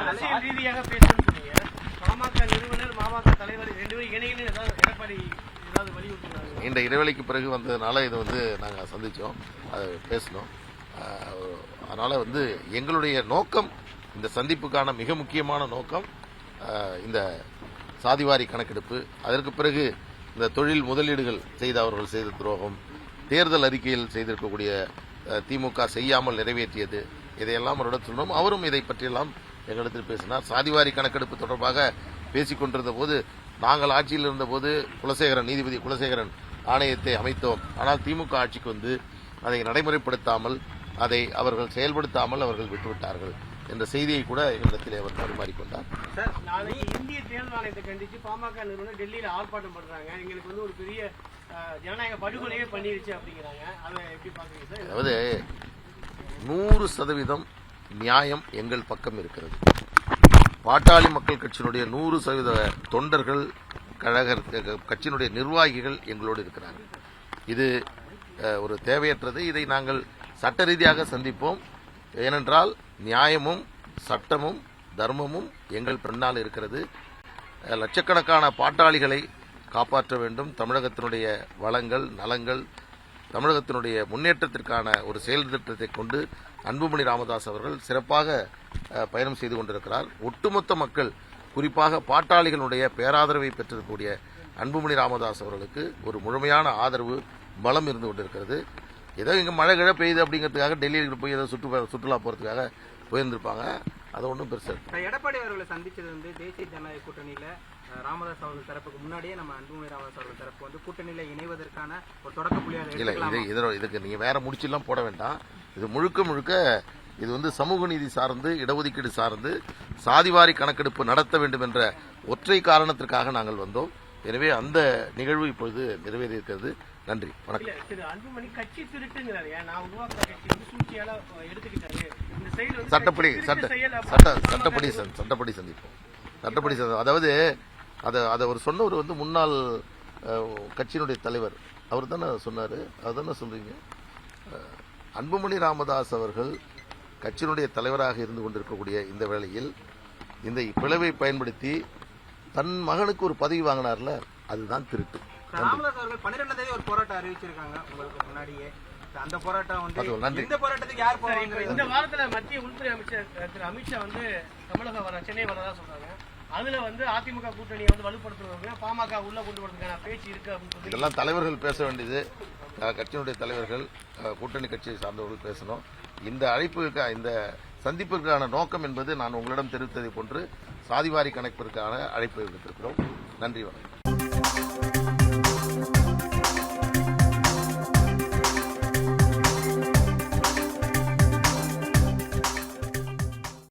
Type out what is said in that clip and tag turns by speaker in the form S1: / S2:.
S1: அரசியல் ரீதியாக பேசணும்னு சொன்னீங்க பாமக நிறுவனர் மாமக தலைவர் ரெண்டு பேரும் இணையில ஏதாவது எடப்பாடி
S2: இந்த இடைவெளிக்கு பிறகு வந்ததுனால இது வந்து நாங்கள் சந்தித்தோம் அதை பேசினோம். அதனால் வந்து எங்களுடைய நோக்கம் இந்த சந்திப்புக்கான மிக முக்கியமான நோக்கம் இந்த சாதிவாரி கணக்கெடுப்பு அதற்கு பிறகு இந்த தொழில் முதலீடுகள் செய்த அவர்கள் செய்த துரோகம் தேர்தல் அறிக்கையில் செய்திருக்கக்கூடிய திமுக செய்யாமல் நிறைவேற்றியது இதையெல்லாம் அவரிடம் சொன்னோம் அவரும் இதை பற்றியெல்லாம் எங்களிடத்தில் பேசினார். சாதிவாரி கணக்கெடுப்பு தொடர்பாக பேசிக் கொண்டிருந்த போது நாங்கள் ஆட்சியில் இருந்தபோது குலசேகரன் நீதிபதி குலசேகரன் ஆணையத்தை அமைத்தோம். ஆனால் திமுக ஆட்சிக்கு வந்து அதை நடைமுறைப்படுத்தாமல் அதை அவர்கள் செயல்படுத்தாமல் அவர்கள் விட்டுவிட்டார்கள் என்ற செய்தியை கூட எங்களிடத்தில் அவர் பரிமாறிக்கொண்டார்.
S1: இந்திய தேர்தல் ஆணையத்தை கண்டிச்சு பாமக நிறுவனர் டெல்லியில ஆர்ப்பாட்டம் பண்றாங்க. எங்களுக்கு வந்து ஒரு பெரிய ஜனநாயக படுகொலையே பண்ணிருச்சு அப்படிங்கிறாங்க. அதை எப்படி பாக்குறீங்க சார்?
S2: அதாவது நூறு சதவீதம் நியாயம் எங்கள் பக்கம் இருக்கிறது. பாட்டாளி மக்கள் கட்சியினுடைய நூறு சதவீத தொண்டர்கள் கழக கட்சியினுடைய நிர்வாகிகள் எங்களோடு இருக்கிறார்கள். இது ஒரு தேவையற்றது. இதை நாங்கள் சட்ட ரீதியாக சந்திப்போம். ஏனென்றால் நியாயமும் சட்டமும் தர்மமும் எங்கள் பின்னால் இருக்கிறது. லட்சக்கணக்கான பாட்டாளிகளை காப்பாற்ற வேண்டும். தமிழகத்தினுடைய வளங்கள் நலங்கள் தமிழகத்தினுடைய முன்னேற்றத்திற்கான ஒரு செயல் திட்டத்தை கொண்டு அன்புமணி ராமதாஸ் அவர்கள் சிறப்பாக பயணம் செய்து கொண்டிருக்கிறார். ஒட்டுமொத்த மக்கள் குறிப்பாக பாட்டாளிகளுடைய பேராதரவை பெற்றிருக்கக்கூடிய அன்புமணி ராமதாஸ் அவர்களுக்கு ஒரு முழுமையான ஆதரவு பலம் இருந்து கொண்டிருக்கிறது. ஏதோ இங்கே மழை கிழ பெய்யுது அப்படிங்கிறதுக்காக டெல்லியில் போய் ஏதோ சுற்று சுற்றுலா போகிறதுக்காக போயிருந்திருப்பாங்க. அது ஒன்றும் பெருசு
S3: இப்ப எடப்பாடி அவர்களை சந்திச்சது வந்து தேசிய ஜனநாயக கூட்டணியில ராமதாஸ் அவர்கள் தரப்புக்கு முன்னாடியே நம்ம அன்புமணி ராமதாஸ் அவர்கள் தரப்பு வந்து கூட்டணியில இணைவதற்கான ஒரு தொடக்க புள்ளியாக
S2: இல்ல இது
S3: எடுத்துக்கலாமா?
S2: இதோ இதுக்கு நீங்க வேற முடிச்செல்லாம் போட வேண்டாம். இது முழுக்க முழுக்க இது வந்து சமூக நீதி சார்ந்து இடஒதுக்கீடு சார்ந்து சாதிவாரி கணக்கெடுப்பு நடத்த வேண்டும் என்ற ஒற்றை காரணத்திற்காக நாங்கள் வந்தோம். எனவே அந்த நிகழ்வு இப்பொழுது நிறைவேறி இருக்கிறது நன்றி. வணக்கம். சட்டப்படி சட்ட சட்ட சட்டப்படி சட்டப்படி சந்திப்போம். சட்டப்படி அதாவது அதை அதை அவர் சொன்னவர் வந்து முன்னாள் கட்சியினுடைய தலைவர். அவர் தானே சொன்னார். அவர் தானே சொல்றீங்க. அஹ், அன்புமணி ராமதாஸ் அவர்கள் கட்சியினுடைய தலைவராக இருந்து கொண்டிருக்கக்கூடிய இந்த வேளையில் இந்த பிளவை பயன்படுத்தி தன் மகனுக்கு ஒரு பதவி வாங்கினார்ல அதுதான் திருட்டு.
S3: ராமதாஸ் அவர்கள் பன்னிரெண்டாம் தேதி ஒரு போராட்டம் அறிவிச்சிருக்காங்க உங்களுக்கு முன்னாடியே. அந்த போராட்டம் வந்து. இந்த போராட்டத்துக்கு யார் போவாங்க
S1: இந்த வாரத்துல மத்திய உள்துறை அமைச்சர் திரு அமித்ஷா வந்து தமிழகம் வர சென்னை வரதா சொல்றாங்க. அதுல வந்து அதிமுக கூட்டணியை வந்து வலுப்படுத்துறவங்க பாமக உள்ள கொண்டு வரதுக்கான பேச்சு இருக்கு அப்படின்னு
S2: இதெல்லாம் தலைவர்கள் பேச வேண்டியது. கட்சியினுடைய தலைவர்கள் கூட்டணி கட்சியை சார்ந்தவர்கள் பேசணும். இந்த அழைப்புக்கு இந்த சந்திப்பிற்கான நோக்கம் என்பது நான் உங்களிடம் தெரிவித்ததை போன்று சாதிவாரி கணக்கிற்கான அழைப்பு விடுத்திருக்கிறோம். நன்றி வணக்கம்.